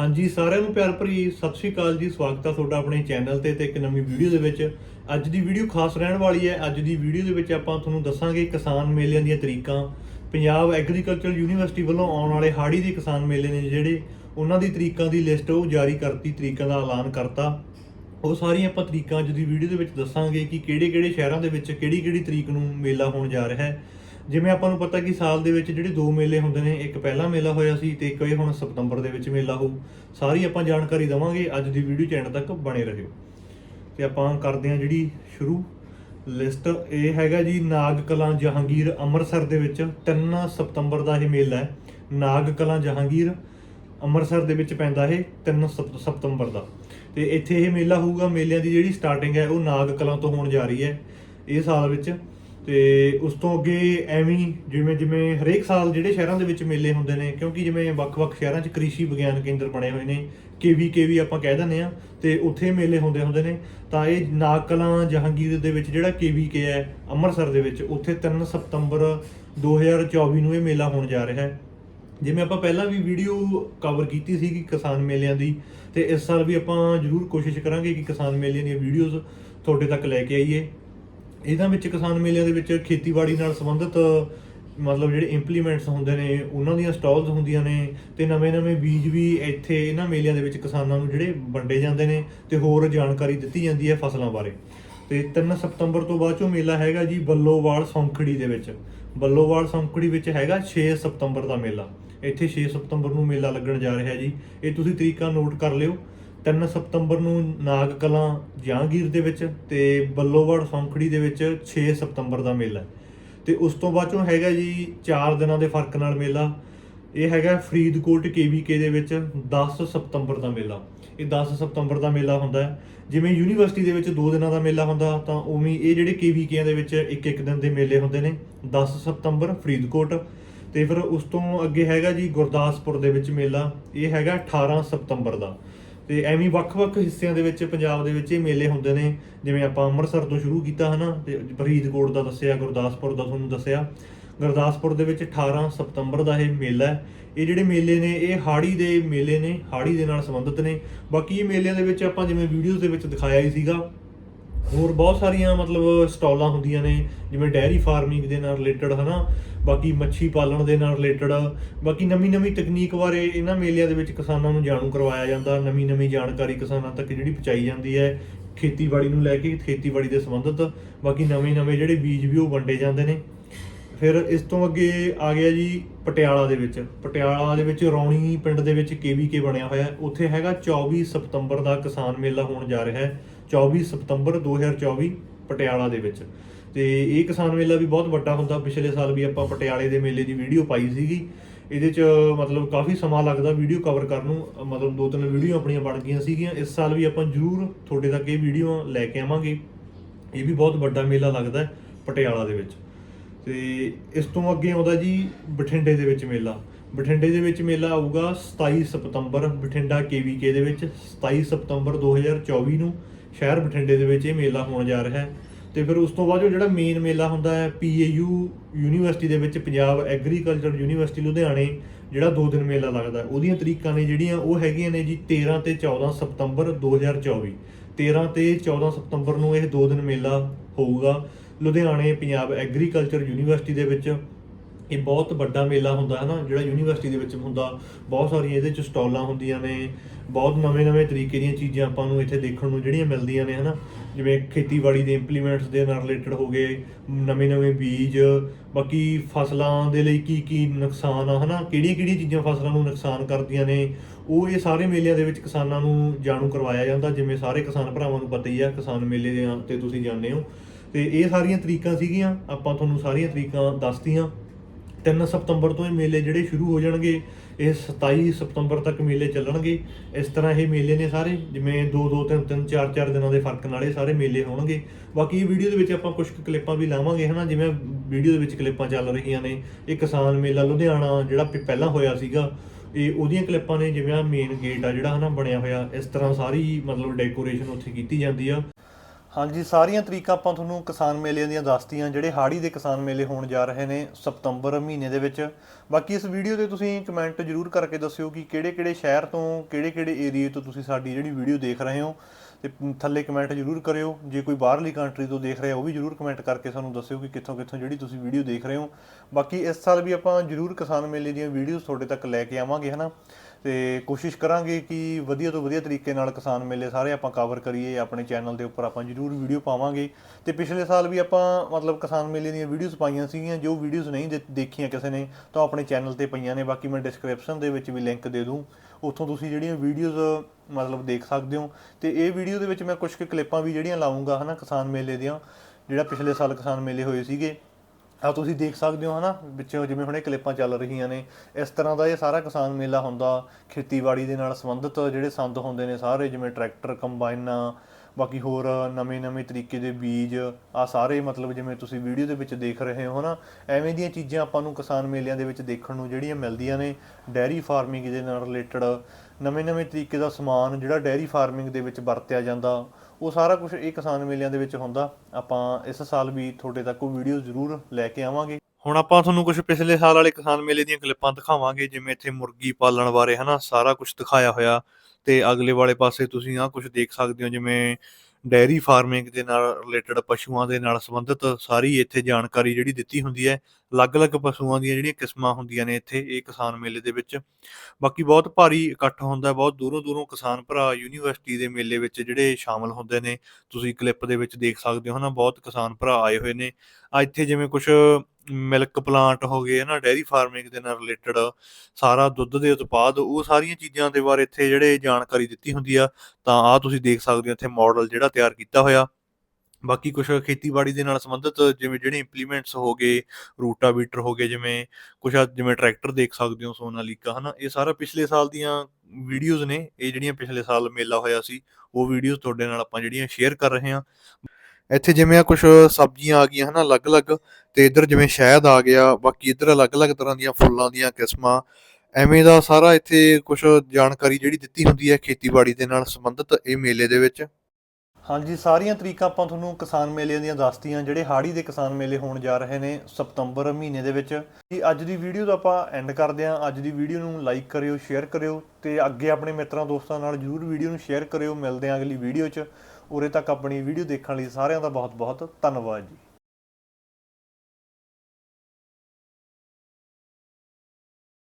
ਹਾਂਜੀ, ਸਾਰਿਆਂ ਨੂੰ ਪਿਆਰ ਭਰੀ ਸਤਿ ਸ਼੍ਰੀ ਅਕਾਲ ਜੀ, ਸਵਾਗਤ ਹੈ ਤੁਹਾਡਾ ਆਪਣੇ ਚੈਨਲ ਤੇ ਤੇ ਇੱਕ ਨਵੀਂ ਵੀਡੀਓ ਦੇ ਵਿੱਚ। ਅੱਜ ਦੀ ਵੀਡੀਓ ਖਾਸ ਰਹਿਣ ਵਾਲੀ ਹੈ। ਅੱਜ ਦੀ ਵੀਡੀਓ ਦੇ ਵਿੱਚ ਆਪਾਂ ਤੁਹਾਨੂੰ ਦੱਸਾਂਗੇ ਕਿਸਾਨ ਮੇਲਿਆਂ ਦੀਆਂ ਤਰੀਕਾਂ। ਪੰਜਾਬ ਐਗਰੀਕਲਚਰ ਯੂਨੀਵਰਸਿਟੀ ਵੱਲੋਂ ਆਉਣ ਵਾਲੇ ਹਾੜੀ ਦੇ ਕਿਸਾਨ ਮੇਲੇ ਨੇ ਜਿਹੜੇ, ਉਹਨਾਂ ਦੀ ਤਰੀਕਾਂ ਦੀ ਲਿਸਟ ਉਹ ਜਾਰੀ ਕਰਤੀ, ਤਰੀਕਾਂ ਦਾ ਐਲਾਨ ਕਰਤਾ। ਉਹ ਸਾਰੀਆਂ ਆਪਾਂ ਤਰੀਕਾਂ ਅੱਜ ਦੀ ਵੀਡੀਓ ਦੇ ਵਿੱਚ ਦੱਸਾਂਗੇ ਕਿ ਕਿਹੜੇ-ਕਿਹੜੇ ਸ਼ਹਿਰਾਂ ਦੇ ਵਿੱਚ ਕਿਹੜੀ-ਕਿਹੜੀ ਤਰੀਕ ਨੂੰ ਮੇਲਾ ਹੋਣ ਜਾ ਰਿਹਾ ਹੈ। ਜਿਵੇਂ ਆਪਾਂ ਨੂੰ ਪਤਾ ਕਿ ਸਾਲ ਦੇ ਵਿੱਚ ਜਿਹੜੇ ਦੋ ਮੇਲੇ ਹੁੰਦੇ ਨੇ, ਇੱਕ ਪਹਿਲਾ ਮੇਲਾ ਹੋਇਆ ਸੀ ਤੇ ਇੱਕ ਇਹ ਹੁਣ ਸਤੰਬਰ ਦੇ ਵਿੱਚ ਮੇਲਾ ਹੋਊ। ਸਾਰੀ ਆਪਾਂ ਜਾਣਕਾਰੀ ਦਵਾਂਗੇ, ਅੱਜ ਦੀ ਵੀਡੀਓ ਚੈਨਲ ਤੱਕ ਬਣੇ ਰਹੋ। ਤੇ ਆਪਾਂ ਕਰਦੇ ਹਾਂ ਜਿਹੜੀ ਸ਼ੁਰੂ ਲਿਸਟ ਇਹ ਹੈਗਾ ਜੀ ਨਾਗ ਕਲਾਂ ਜਹਾਂਗੀਰ ਅੰਮ੍ਰਿਤਸਰ ਦੇ ਵਿੱਚ 3 ਸਤੰਬਰ ਦਾ ਇਹ ਮੇਲਾ ਹੈ। ਨਾਗ ਕਲਾਂ ਜਹਾਂਗੀਰ ਅੰਮ੍ਰਿਤਸਰ ਦੇ ਵਿੱਚ ਪੈਂਦਾ ਇਹ 3 ਸਤ- ਸਤੰਬਰ ਦਾ। ਤੇ ਇੱਥੇ ਇਹ ਮੇਲਾ ਹੋਊਗਾ, ਮੇਲਿਆਂ ਦੀ ਜਿਹੜੀ ਸਟਾਰਟਿੰਗ ਹੈ, ਉਹ ਨਾਗ ਕਲਾਂ ਤੋਂ ਹੋਣ ਜਾ ਰਹੀ ਹੈ। ਇਹ ਸਾਲ ਵਿੱਚ ਤੇ ਉਸ ਤੋਂ ਅੱਗੇ ਐਵੇਂ ਜਿਵੇਂ ਜਿਵੇਂ ਹਰੇਕ ਸਾਲ ਜਿਹੜੇ ਸ਼ਹਿਰਾਂ ਦੇ ਵਿੱਚ ਮੇਲੇ ਹੁੰਦੇ ਨੇ, ਕਿਉਂਕਿ ਜਿਵੇਂ ਵੱਖ-ਵੱਖ ਸ਼ਹਿਰਾਂ 'ਚ ਕ੍ਰਿਸ਼ੀ ਵਿਗਿਆਨ ਕੇਂਦਰ ਬਣੇ ਹੋਏ ਨੇ ਕੇਵੀ ਕੇਵੀ ਆਪਾਂ ਕਹਿ ਦਿੰਦੇ ਆ ਤੇ ਉੱਥੇ ਮੇਲੇ ਹੁੰਦੇ ਹੁੰਦੇ ਨੇ। ਤਾਂ ਇਹ ਨਾਗ ਕਲਾਂ ਜਹਾਂਗੀਰ ਦੇ ਵਿੱਚ ਜਿਹੜਾ ਕੇਵੀ ਕੇ ਹੈ, ਅੰਮ੍ਰਿਤਸਰ ਦੇ ਵਿੱਚ, ਉੱਥੇ 3 ਸਤੰਬਰ 2024 ਨੂੰ ਇਹ ਮੇਲਾ ਹੋਣ ਜਾ ਰਿਹਾ ਹੈ। ਜਿਵੇਂ ਆਪਾਂ ਪਹਿਲਾਂ ਵੀ ਵੀਡੀਓ ਕਵਰ ਕੀਤੀ ਸੀ ਕਿ ਕਿਸਾਨ ਮੇਲਿਆਂ ਦੀ, ਤੇ ਇਸ ਸਾਲ ਵੀ ਆਪਾਂ ਜ਼ਰੂਰ ਕੋਸ਼ਿਸ਼ ਕਰਾਂਗੇ ਕਿ ਕਿਸਾਨ ਮੇਲਿਆਂ ਦੀਆਂ ਵੀਡੀਓਜ਼ ਤੁਹਾਡੇ ਤੱਕ ਲੈ ਕੇ ਆਈਏ। ਇਹਨਾਂ ਵਿੱਚ ਕਿਸਾਨ ਮੇਲਿਆਂ ਦੇ ਵਿੱਚ ਖੇਤੀਬਾੜੀ ਨਾਲ ਸੰਬੰਧਿਤ, ਮਤਲਬ ਜਿਹੜੇ ਇੰਪਲੀਮੈਂਟਸ ਹੁੰਦੇ ਨੇ, ਉਹਨਾਂ ਦੀਆਂ ਸਟਾਲਸ ਹੁੰਦੀਆਂ ਨੇ ਤੇ ਨਵੇਂ-ਨਵੇਂ ਬੀਜ ਵੀ ਇੱਥੇ ਇਹਨਾਂ ਮੇਲਿਆਂ ਦੇ ਵਿੱਚ ਕਿਸਾਨਾਂ ਨੂੰ ਜਿਹੜੇ ਵੰਡੇ ਜਾਂਦੇ ਨੇ ਤੇ ਹੋਰ ਜਾਣਕਾਰੀ ਦਿੱਤੀ ਜਾਂਦੀ ਹੈ ਫਸਲਾਂ ਬਾਰੇ। ਤੇ 3 ਸਤੰਬਰ ਤੋਂ ਬਾਅਦ ਚੋਂ ਮੇਲਾ ਹੈਗਾ ਜੀ ਬੱਲੋਵਾਲ ਸੌਂਖੜੀ ਦੇ ਵਿੱਚ। ਬੱਲੋਵਾਲ ਸੌਂਖੜੀ ਵਿੱਚ ਹੈਗਾ 6 ਸਤੰਬਰ ਦਾ ਮੇਲਾ। ਇੱਥੇ 6 ਸਤੰਬਰ ਨੂੰ ਮੇਲਾ ਲੱਗਣ ਜਾ ਰਿਹਾ ਜੀ। ਇਹ ਤੁਸੀਂ ਤਰੀਕਾ ਨੋਟ ਕਰ ਲਿਓ। 3 ਸਤੰਬਰ ਨੂੰ ਨਾਗ ਕਲਾਂ ਜਹਾਂਗੀਰ ਦੇ ਵਿੱਚ ਤੇ ਬੱਲੋਵੜ ਸੌਂਖੜੀ ਦੇ ਵਿੱਚ 6 ਸਤੰਬਰ ਦਾ ਮੇਲਾ ਹੈ। ਤੇ ਉਸ ਤੋਂ ਬਾਅਦ ਚੋਂ ਹੈਗਾ ਜੀ 4 ਦਿਨਾਂ ਦੇ ਫ਼ਰਕ ਨਾਲ ਮੇਲਾ। ਇਹ ਹੈਗਾ ਫਰੀਦਕੋਟ ਕੇਵੀਕੇ ਦੇ ਵਿੱਚ 10 ਸਤੰਬਰ ਦਾ ਮੇਲਾ। ਇਹ 10 ਸਤੰਬਰ ਦਾ ਮੇਲਾ ਹੁੰਦਾ ਹੈ। ਜਿਵੇਂ ਯੂਨੀਵਰਸਿਟੀ ਦੇ ਵਿੱਚ 2 ਦਿਨਾਂ ਦਾ ਮੇਲਾ ਹੁੰਦਾ, ਤਾਂ ਉਵੇਂ ਇਹ ਜਿਹੜੇ ਕੇਵੀਕੇਆਂ ਦੇ ਵਿੱਚ ਇੱਕ ਇੱਕ ਦਿਨ ਦੇ ਮੇਲੇ ਹੁੰਦੇ ਨੇ। 10 ਸਤੰਬਰ, ਫਰੀਦਕੋਟ। ਤੇ ਫਿਰ ਉਸ ਤੋਂ ਅੱਗੇ ਹੈਗਾ ਜੀ ਗੁਰਦਾਸਪੁਰ ਦੇ ਵਿੱਚ ਮੇਲਾ। ਇਹ ਹੈਗਾ 18 ਸਤੰਬਰ ਦਾ। ਤੇ ਐਵੇਂ ਵੱਖ-ਵੱਖ ਹਿੱਸਿਆਂ ਦੇ ਵਿੱਚ ਪੰਜਾਬ ਦੇ ਵਿੱਚ ਇਹ ਮੇਲੇ ਹੁੰਦੇ ਨੇ। ਜਿਵੇਂ ਆਪਾਂ ਅੰਮ੍ਰਿਤਸਰ ਤੋਂ ਸ਼ੁਰੂ ਕੀਤਾ ਹਨਾ, ਤੇ ਫਰੀਦਕੋਟ ਦਾ ਦੱਸਿਆ, ਗੁਰਦਾਸਪੁਰ ਦਾ ਤੁਹਾਨੂੰ ਦੱਸਿਆ। ਗੁਰਦਾਸਪੁਰ ਦੇ ਵਿੱਚ 18 ਸਤੰਬਰ ਦਾ ਇਹ ਮੇਲਾ ਹੈ। ਇਹ ਜਿਹੜੇ ਮੇਲੇ ਨੇ, ਇਹ ਹਾੜੀ ਦੇ ਮੇਲੇ ਨੇ, ਹਾੜੀ ਦੇ ਨਾਲ ਸੰਬੰਧਿਤ ਨੇ। ਬਾਕੀ ਇਹ ਮੇਲਿਆਂ ਦੇ ਵਿੱਚ ਆਪਾਂ ਜਿਵੇਂ ਵੀਡੀਓਜ਼ ਦੇ ਵਿੱਚ ਦਿਖਾਇਆ ਹੀ ਸੀਗਾ ਹੋਰ ਬਹੁਤ ਸਾਰੀਆਂ ਮਤਲਬ ਸਟਾਲਾਂ ਹੁੰਦੀਆਂ ਨੇ, ਜਿਵੇਂ ਡੈਰੀ ਫਾਰਮਿੰਗ ਦੇ ਨਾਲ ਰਿਲੇਟਡ ਹਨਾ, ਬਾਕੀ ਮੱਛੀ ਪਾਲਣ ਦੇ ਨਾਲ ਰਿਲੇਟਡ ਬਾਕੀ ਨਵੀਂ ਨਵੀਂ ਤਕਨੀਕ ਬਾਰੇ ਇਹਨਾਂ ਮੇਲਿਆਂ ਦੇ ਵਿੱਚ ਕਿਸਾਨਾਂ ਨੂੰ ਜਾਣੂ ਕਰਵਾਇਆ ਜਾਂਦਾ, ਨਵੀਂ ਨਵੀਂ ਜਾਣਕਾਰੀ ਕਿਸਾਨਾਂ ਤੱਕ ਜਿਹੜੀ ਪਹੁੰਚਾਈ ਜਾਂਦੀ ਹੈ, ਖੇਤੀਬਾੜੀ ਨੂੰ ਲੈ ਕੇ ਖੇਤੀਬਾੜੀ ਦੇ ਸੰਬੰਧਿਤ, ਬਾਕੀ ਨਵੇਂ ਨਵੇਂ ਜਿਹੜੇ ਬੀਜ ਵੀ ਉਹ ਵੰਡੇ ਜਾਂਦੇ ਨੇ। ਫਿਰ ਇਸ ਤੋਂ ਅੱਗੇ ਆ ਗਿਆ ਜੀ ਪਟਿਆਲਾ ਦੇ ਵਿੱਚ, ਪਟਿਆਲਾ ਦੇ ਵਿੱਚ ਰੌਣੀ ਪਿੰਡ ਦੇ ਵਿੱਚ ਕੇਵੀਕੇ ਬਣਿਆ ਹੋਇਆ, ਉੱਥੇ ਹੈਗਾ 24 ਸਤੰਬਰ ਦਾ ਕਿਸਾਨ ਮੇਲਾ ਹੋਣ ਜਾ ਰਿਹਾ ਹੈ। 24 ਸਤੰਬਰ 2024 ਪਟਿਆਲਾ ਦੇ ਵਿੱਚ। ਤੇ ਇਹ ਕਿਸਾਨ ਮੇਲਾ ਵੀ ਬਹੁਤ ਵੱਡਾ ਹੁੰਦਾ। ਪਿਛਲੇ ਸਾਲ ਵੀ ਆਪਾਂ ਪਟਿਆਲੇ ਦੇ ਮੇਲੇ ਦੀ ਵੀਡੀਓ ਪਾਈ ਸੀਗੀ। ਇਹਦੇ ਚ ਮਤਲਬ ਕਾਫੀ ਸਮਾਂ ਲੱਗਦਾ ਵੀਡੀਓ ਕਵਰ ਕਰਨ ਨੂੰ। ਮਤਲਬ ਦੋ ਤਿੰਨ ਵੀਡੀਓ ਆਪਣੀਆਂ ਬਣ ਗਈਆਂ ਸੀਗੀਆਂ। ਇਸ ਸਾਲ ਵੀ ਆਪਾਂ ਜ਼ਰੂਰ ਤੁਹਾਡੇ ਤੱਕ ਇਹ ਵੀਡੀਓ ਲੈ ਕੇ ਆਵਾਂਗੇ। ਇਹ ਵੀ ਬਹੁਤ ਵੱਡਾ ਮੇਲਾ ਲੱਗਦਾ ਪਟਿਆਲਾ ਦੇ ਵਿੱਚ। ਤੇ ਇਸ ਤੋਂ ਅੱਗੇ ਆਉਂਦਾ ਜੀ ਬਠਿੰਡੇ ਦੇ ਵਿੱਚ ਮੇਲਾ। ਬਠਿੰਡੇ ਦੇ ਵਿੱਚ ਮੇਲਾ ਆਊਗਾ 27 ਸਤੰਬਰ ਬਠਿੰਡਾ ਕੇਵੀਕੇ ਦੇ ਵਿੱਚ 27 ਸਤੰਬਰ 2024 ਨੂੰ। ਸ਼ਹਿਰ ਬਠਿੰਡੇ ਦੇ ਵਿੱਚ ਇਹ ਮੇਲਾ ਹੋਣ ਜਾ ਰਿਹਾ ਹੈ। ਤੇ ਫਿਰ ਉਸ ਤੋਂ ਬਾਅਦ ਜੋ ਜਿਹੜਾ ਮੇਨ ਮੇਲਾ ਹੁੰਦਾ ਹੈ ਪੀਏਯੂ ਯੂਨੀਵਰਸਿਟੀ ਦੇ ਵਿੱਚ ਪੰਜਾਬ ਐਗਰੀਕਲਚਰ ਯੂਨੀਵਰਸਿਟੀ ਲੁਧਿਆਣੇ, ਜਿਹੜਾ 2 ਦਿਨ ਮੇਲਾ ਲੱਗਦਾ ਉਹਦੀਆਂ ਤਰੀਕਾਂ ਨੇ ਜਿਹੜੀਆਂ, ਉਹ ਹੈਗੀਆਂ ਨੇ ਜੀ 13 ਤੇ 14 ਸਤੰਬਰ 2024 13 ਤੇ 14 ਸਤੰਬਰ ਨੂੰ ਇਹ 2 ਦਿਨ ਮੇਲਾ ਹੋਊਗਾ। ਲੁਧਿਆਣੇ, ਪੰਜਾਬ ਐਗਰੀਕਲਚਰ ਯੂਨੀਵਰਸਿਟੀ ਦੇ ਵਿੱਚ ਇਹ ਬਹੁਤ ਵੱਡਾ ਮੇਲਾ ਹੁੰਦਾ ਹੈ ਨਾ, ਜਿਹੜਾ ਯੂਨੀਵਰਸਿਟੀ ਦੇ ਵਿੱਚ ਹੁੰਦਾ। ਬਹੁਤ ਸਾਰੀਆਂ ਇਹਦੇ ਚ ਸਟਾਲਾਂ ਹੁੰਦੀਆਂ ਨੇ। ਬਹੁਤ ਨਵੇਂ-ਨਵੇਂ ਤਰੀਕੇ ਦੀਆਂ ਚੀਜ਼ਾਂ ਆਪਾਂ ਨੂੰ ਇੱਥੇ ਦੇਖਣ ਨੂੰ ਜਿਹੜੀਆਂ ਮਿਲਦੀਆਂ ਨੇ, ਹਨਾ। ਜਿਵੇਂ ਖੇਤੀਬਾੜੀ ਦੇ ਇੰਪਲੀਮੈਂਟਸ ਦੇ ਨਾਲ ਰਿਲੇਟਡ ਹੋ ਗਏ ਨਵੇਂ-ਨਵੇਂ ਬੀਜ, ਬਾਕੀ ਫਸਲਾਂ ਦੇ ਲਈ ਕੀ ਕੀ ਨੁਕਸਾਨ ਆ, ਹਨਾ। ਕਿਹੜੀਆਂ-ਕਿਹੜੀਆਂ ਚੀਜ਼ਾਂ ਫਸਲਾਂ ਨੂੰ ਨੁਕਸਾਨ ਕਰਦੀਆਂ ਨੇ, ਉਹ ਇਹ ਸਾਰੇ ਮੇਲਿਆਂ ਦੇ ਵਿੱਚ ਕਿਸਾਨਾਂ ਨੂੰ ਜਾਣੂ ਕਰਵਾਇਆ ਜਾਂਦਾ। ਜਿਵੇਂ ਸਾਰੇ ਕਿਸਾਨ ਭਰਾਵਾਂ ਨੂੰ ਪਤਾ ਹੀ ਆ, ਕਿਸਾਨ ਮੇਲੇ ਦੇ ਆਂ ਤੇ ਤੁਸੀਂ ਜਾਣਦੇ ਹੋ। ਤੇ ਇਹ ਸਾਰੀਆਂ ਤਰੀਕਾਂ ਸੀਗੀਆਂ, ਆਪਾਂ ਤੁਹਾਨੂੰ ਸਾਰੀਆਂ ਤਰੀਕਾਂ ਦੱਸਤੀਆਂ। 3 ਸਤੰਬਰ ਤੋਂ ਇਹ ਮੇਲੇ ਜਿਹੜੇ ਸ਼ੁਰੂ ਹੋ ਜਾਣਗੇ, ਇਹ 27 ਸਤੰਬਰ ਤੱਕ ਮੇਲੇ ਚੱਲਣਗੇ। ਇਸ ਤਰ੍ਹਾਂ ਇਹ ਮੇਲੇ ਨੇ ਸਾਰੇ, ਜਿਵੇਂ 2 2 3 3 4 4 ਦਿਨਾਂ ਦੇ ਫ਼ਰਕ ਨਾਲ ਇਹ ਸਾਰੇ ਮੇਲੇ ਹੋਣਗੇ। ਬਾਕੀ ਇਹ ਵੀਡੀਓ ਦੇ ਵਿੱਚ ਆਪਾਂ ਕੁਝ ਕੁ ਕਲਿੱਪਾਂ ਵੀ ਲਾਵਾਂਗੇ, ਹਨਾ? ਜਿਵੇਂ ਵੀਡੀਓ ਦੇ ਵਿੱਚ ਕਲਿੱਪਾਂ ਚੱਲ ਰਹੀਆਂ ਨੇ। ਇਹ ਕਿਸਾਨ ਮੇਲਾ ਲੁਧਿਆਣਾ, ਜਿਹੜਾ ਪਹਿਲਾਂ ਹੋਇਆ ਸੀਗਾ, ਇਹ ਉਹਦੀਆਂ ਕਲਿੱਪਾਂ ਨੇ, ਜਿਵੇਂ ਆ ਮੇਨ ਗੇਟ ਆ ਜਿਹੜਾ, ਹਨਾ, ਬਣਿਆ ਹੋਇਆ। ਇਸ ਤਰ੍ਹਾਂ ਸਾਰੀ ਮਤਲਬ ਡੈਕੋਰੇਸ਼ਨ ਉੱਥੇ ਕੀਤੀ ਜਾਂਦੀ ਆ। ਹਾਂਜੀ, ਸਾਰੀਆਂ ਤਰੀਕਾਂ ਆਪਾਂ ਤੁਹਾਨੂੰ ਕਿਸਾਨ ਮੇਲਿਆਂ ਦੀਆਂ ਦੱਸਤੀਆਂ, ਜਿਹੜੇ ਹਾੜੀ ਦੇ ਕਿਸਾਨ ਮੇਲੇ ਹੋਣ ਜਾ ਰਹੇ ਨੇ ਸਤੰਬਰ ਮਹੀਨੇ ਦੇ ਵਿੱਚ। ਬਾਕੀ ਇਸ ਵੀਡੀਓ ਤੇ ਤੁਸੀਂ ਕਮੈਂਟ ਜਰੂਰ ਕਰਕੇ ਦੱਸਿਓ ਕਿ ਕਿਹੜੇ-ਕਿਹੜੇ ਸ਼ਹਿਰ ਤੋਂ, ਕਿਹੜੇ-ਕਿਹੜੇ ਏਰੀਏ ਤੋਂ ਤੁਸੀਂ ਸਾਡੀ ਜਿਹੜੀ ਵੀਡੀਓ ਦੇਖ ਰਹੇ ਹੋ। ਤੇ ਥੱਲੇ ਕਮੈਂਟ ਜਰੂਰ ਕਰਿਓ। ਜੇ ਕੋਈ ਬਾਹਰਲੀ ਕੰਟਰੀ ਤੋਂ ਦੇਖ ਰਿਹਾ, ਉਹ ਵੀ ਜਰੂਰ ਕਮੈਂਟ ਕਰਕੇ ਸਾਨੂੰ ਦੱਸਿਓ ਕਿ ਕਿੱਥੋਂ-ਕਿੱਥੋਂ ਜਿਹੜੀ ਤੁਸੀਂ ਵੀਡੀਓ ਦੇਖ ਰਹੇ ਹੋ। ਬਾਕੀ ਇਸ ਸਾਲ ਵੀ ਆਪਾਂ ਜਰੂਰ ਕਿਸਾਨ ਮੇਲੇ ਦੀਆਂ ਵੀਡੀਓਜ਼ ਤੁਹਾਡੇ ਤੱਕ ਲੈ ਕੇ ਆਵਾਂਗੇ, ਹਨਾ? ਤੇ ਕੋਸ਼ਿਸ਼ ਕਰਾਂਗੇ ਕਿ ਵਧੀਆ ਤੋਂ ਵਧੀਆ ਤਰੀਕੇ ਨਾਲ ਕਿਸਾਨ ਮੇਲੇ ਸਾਰੇ ਆਪਾਂ ਕਵਰ ਕਰੀਏ, ਆਪਣੇ ਚੈਨਲ ਦੇ ਉੱਪਰ ਆਪਾਂ ਜਰੂਰ ਵੀਡੀਓ ਪਾਵਾਂਗੇ। ਤੇ ਪਿਛਲੇ ਸਾਲ ਵੀ ਆਪਾਂ ਮਤਲਬ ਕਿਸਾਨ ਮੇਲੇ ਦੀਆਂ ਵੀਡੀਓਜ਼ ਪਾਈਆਂ ਸੀਗੀਆਂ, ਜੋ ਵੀਡੀਓਜ਼ ਨਹੀਂ ਦੇਖੀਆਂ ਕਿਸੇ ਨੇ, ਤਾਂ ਆਪਣੇ ਚੈਨਲ ਤੇ ਪਈਆਂ ਨੇ। ਬਾਕੀ ਮੈਂ ਡਿਸਕ੍ਰਿਪਸ਼ਨ ਦੇ ਵਿੱਚ ਵੀ ਲਿੰਕ ਦੇ ਦੂੰ। ਉੱਥੋਂ ਤੁਸੀਂ ਜਿਹੜੀਆਂ ਵੀਡੀਓਜ਼ ਮਤਲਬ ਦੇਖ ਸਕਦੇ ਹੋ। ਤੇ ਇਹ ਵੀਡੀਓ ਦੇ ਵਿੱਚ ਮੈਂ ਕੁਝ ਕੁ ਕਲਿੱਪਾਂ ਵੀ ਜਿਹੜੀਆਂ ਲਾਉਂਗਾ ਹਨਾ ਕਿਸਾਨ ਮੇਲੇ ਦੀਆਂ, ਜਿਹੜਾ ਪਿਛਲੇ ਸਾਲ ਕਿਸਾਨ ਮੇਲੇ ਹੋਏ ਸੀਗੇ। ਆ ਤੁਸੀਂ ਦੇਖ ਸਕਦੇ ਹੋ ਹਨਾ, ਵਿੱਚੋਂ ਜਿਵੇਂ ਹੁਣੇ ਕਲਿੱਪਾਂ ਚੱਲ ਰਹੀਆਂ ਨੇ, ਇਸ ਤਰ੍ਹਾਂ ਦਾ ਇਹ ਸਾਰਾ ਕਿਸਾਨ ਮੇਲਾ ਹੁੰਦਾ। ਖੇਤੀਬਾੜੀ ਦੇ ਨਾਲ ਸੰਬੰਧਿਤ ਜਿਹੜੇ ਸੰਦ ਹੁੰਦੇ ਨੇ ਸਾਰੇ, ਜਿਵੇਂ ਟਰੈਕਟਰ, ਕੰਬਾਈਨਾਂ, ਬਾਕੀ ਹੋਰ ਨਵੇਂ-ਨਵੇਂ ਤਰੀਕੇ ਦੇ ਬੀਜ, ਆ ਸਾਰੇ ਮਤਲਬ ਜਿਵੇਂ ਤੁਸੀਂ ਵੀਡੀਓ ਦੇ ਵਿੱਚ ਦੇਖ ਰਹੇ ਹੋ ਨਾ ਐਵੇਂ ਦੀਆਂ ਚੀਜ਼ਾਂ ਆਪਾਂ ਨੂੰ ਕਿਸਾਨ ਮੇਲਿਆਂ ਦੇ ਵਿੱਚ ਦੇਖਣ ਨੂੰ ਜਿਹੜੀਆਂ ਮਿਲਦੀਆਂ ਨੇ, ਡੈਰੀ ਫਾਰਮਿੰਗ ਦੇ ਨਾਲ ਰਿਲੇਟਡ, ਨਵੇਂ-ਨਵੇਂ ਤਰੀਕੇ ਦਾ ਸਮਾਨ ਜਿਹੜਾ ਡੈਰੀ ਫਾਰਮਿੰਗ ਦੇ ਵਿੱਚ ਵਰਤਿਆ ਜਾਂਦਾ ਉਹ ਸਾਰਾ ਕੁਝ ਇਹ ਕਿਸਾਨ ਮੇਲਿਆਂ ਦੇ ਵਿੱਚ ਹੁੰਦਾ। ਆਪਾਂ ਇਸ ਸਾਲ ਵੀ ਤੁਹਾਡੇ ਤੱਕ ਉਹ ਵੀਡੀਓ ਜ਼ਰੂਰ ਲੈ ਕੇ ਆਵਾਂਗੇ। ਹੁਣ ਆਪਾਂ ਤੁਹਾਨੂੰ ਕੁਝ ਪਿਛਲੇ ਸਾਲ ਵਾਲੇ ਕਿਸਾਨ ਮੇਲੇ ਦੀਆਂ ਕਲਿੱਪਾਂ ਦਿਖਾਵਾਂਗੇ, ਜਿਵੇਂ ਇੱਥੇ ਮੁਰਗੀ ਪਾਲਣ ਬਾਰੇ ਹਨਾ, ਸਾਰਾ ਕੁਝ ਦਿਖਾਇਆ ਹੋਇਆ। ਤੇ ਅਗਲੇ ਵਾਲੇ ਪਾਸੇ ਤੁਸੀਂ ਆਹ ਕੁਝ ਦੇਖ ਸਕਦੇ ਹੋ, ਜਿਵੇਂ ਡੈਰੀ ਫਾਰਮਿੰਗ ਦੇ ਨਾਲ ਰਿਲੇਟਡ ਪਸ਼ੂਆਂ ਦੇ ਨਾਲ ਸੰਬੰਧਿਤ ਸਾਰੀ ਇੱਥੇ ਜਾਣਕਾਰੀ ਜਿਹੜੀ ਦਿੱਤੀ ਹੁੰਦੀ ਹੈ। ਅਲੱਗ-ਅਲੱਗ ਪਸ਼ੂਆਂ ਦੀਆਂ ਜਿਹੜੀਆਂ ਕਿਸਮਾਂ ਹੁੰਦੀਆਂ ਨੇ ਇੱਥੇ, ਇਹ ਕਿਸਾਨ ਮੇਲੇ ਦੇ ਵਿੱਚ। ਬਾਕੀ ਬਹੁਤ ਭਾਰੀ ਇਕੱਠ ਹੁੰਦਾ ਬਹੁਤ ਦੂਰੋਂ ਦੂਰੋਂ ਕਿਸਾਨ ਭਰਾ ਯੂਨੀਵਰਸਿਟੀ ਦੇ ਮੇਲੇ ਵਿੱਚ ਜਿਹੜੇ ਸ਼ਾਮਲ ਹੁੰਦੇ ਨੇ। ਤੁਸੀਂ ਕਲਿੱਪ ਦੇ ਵਿੱਚ ਦੇਖ ਸਕਦੇ ਹੋ ਨਾ, ਬਹੁਤ ਕਿਸਾਨ ਭਰਾ ਆਏ ਹੋਏ ਨੇ। ਆ ਇੱਥੇ ਜਿਵੇਂ ਕੁਝ ਮਿਲਕ ਪਲਾਂਟ ਹੋ ਗਏ ਨਾ ਡੈਰੀ ਫਾਰਮਿੰਗ ਦੇ ਨਾਲ ਰਿਲੇਟਡ ਸਾਰਾ ਦੁੱਧ ਦੇ ਉਤਪਾਦ, ਉਹ ਸਾਰੀਆਂ ਚੀਜ਼ਾਂ ਦੇ ਬਾਰੇ ਇੱਥੇ ਜਿਹੜੇ ਜਾਣਕਾਰੀ ਦਿੱਤੀ ਹੁੰਦੀ ਆ, ਤਾਂ ਆ ਤੁਸੀਂ ਦੇਖ ਸਕਦੇ ਹੋ ਇੱਥੇ ਮਾਡਲ ਜਿਹੜਾ ਤਿਆਰ ਕੀਤਾ ਹੋਇਆ। ਬਾਕੀ ਕੁਝ ਖੇਤੀਬਾੜੀ ਦੇ ਨਾਲ ਸੰਬੰਧਿਤ ਜਿਵੇਂ ਜਿਹੜੇ ਇੰਪਲੀਮੈਂਟਸ ਹੋ ਗਏ ਰੂਟਾ ਬੀਟਰ ਹੋ ਗਏ, ਜਿਵੇਂ ਕੁਝ ਜਿਵੇਂ ਟਰੈਕਟਰ ਦੇਖ ਸਕਦੇ ਹੋ ਸੋਨਾਲੀਕਾ ਹਨਾ, ਇਹ ਸਾਰਾ ਪਿਛਲੇ ਸਾਲ ਦੀਆਂ ਵੀਡੀਓਜ਼ ਨੇ, ਇਹ ਜਿਹੜੀਆਂ ਪਿਛਲੇ ਸਾਲ ਮੇਲਾ ਹੋਇਆ ਸੀ, ਉਹ ਵੀਡੀਓਜ਼ ਤੁਹਾਡੇ ਨਾਲ ਆਪਾਂ ਜਿਹੜੀਆਂ ਸ਼ੇਅਰ ਕਰ ਰਹੇ ਹਾਂ। ਇੱਥੇ ਜਿਵੇਂ ਆ ਕੁਝ ਸਬਜ਼ੀਆਂ ਆ ਗਈਆਂ ਹਨਾ ਅਲੱਗ-ਅਲੱਗ ਤੇ ਇੱਧਰ ਜਿਵੇਂ ਸ਼ਹਿਦ ਆ ਗਿਆ, ਬਾਕੀ ਇੱਧਰ ਅਲੱਗ-ਅਲੱਗ ਤਰ੍ਹਾਂ ਦੀਆਂ ਫੁੱਲਾਂ ਦੀਆਂ ਕਿਸਮਾਂ, ਐਵੇਂ ਦਾ ਸਾਰਾ ਇੱਥੇ ਕੁਝ ਜਾਣਕਾਰੀ ਜਿਹੜੀ ਦਿੱਤੀ ਹੁੰਦੀ ਹੈ ਖੇਤੀਬਾੜੀ ਦੇ ਨਾਲ ਸੰਬੰਧਿਤ ਇਹ ਮੇਲੇ ਦੇ ਵਿੱਚ। ਹਾਂਜੀ, ਸਾਰੀਆਂ ਤਰੀਕਾਂ ਆਪਾਂ ਤੁਹਾਨੂੰ ਕਿਸਾਨ ਮੇਲਿਆਂ ਦੀਆਂ ਦੱਸਤੀਆਂ, ਜਿਹੜੇ ਹਾੜੀ ਦੇ ਕਿਸਾਨ ਮੇਲੇ ਹੋਣ ਜਾ ਰਹੇ ਨੇ ਸਤੰਬਰ ਮਹੀਨੇ ਦੇ ਵਿੱਚ। ਜੀ ਅੱਜ ਦੀ ਵੀਡੀਓ ਦਾ ਆਪਾਂ ਐਂਡ ਕਰਦੇ ਹਾਂ। ਅੱਜ ਦੀ ਵੀਡੀਓ ਨੂੰ ਲਾਈਕ ਕਰਿਓ ਸ਼ੇਅਰ ਕਰਿਓ ਤੇ ਅੱਗੇ ਆਪਣੇ ਮਿੱਤਰਾਂ, ਦੋਸਤਾਂ ਨਾਲ ਜਰੂਰ ਵੀਡੀਓ ਨੂੰ ਸ਼ੇਅਰ ਕਰਿਓ। ਮਿਲਦੇ ਹਾਂ ਅਗਲੀ ਵੀਡੀਓ 'ਚ। ਉਰੇ ਤੱਕ ਆਪਣੀ ਵੀਡੀਓ ਦੇਖਣ ਲਈ ਸਾਰਿਆਂ ਦਾ ਬਹੁਤ ਬਹੁਤ ਧੰਨਵਾਦ ਜੀ।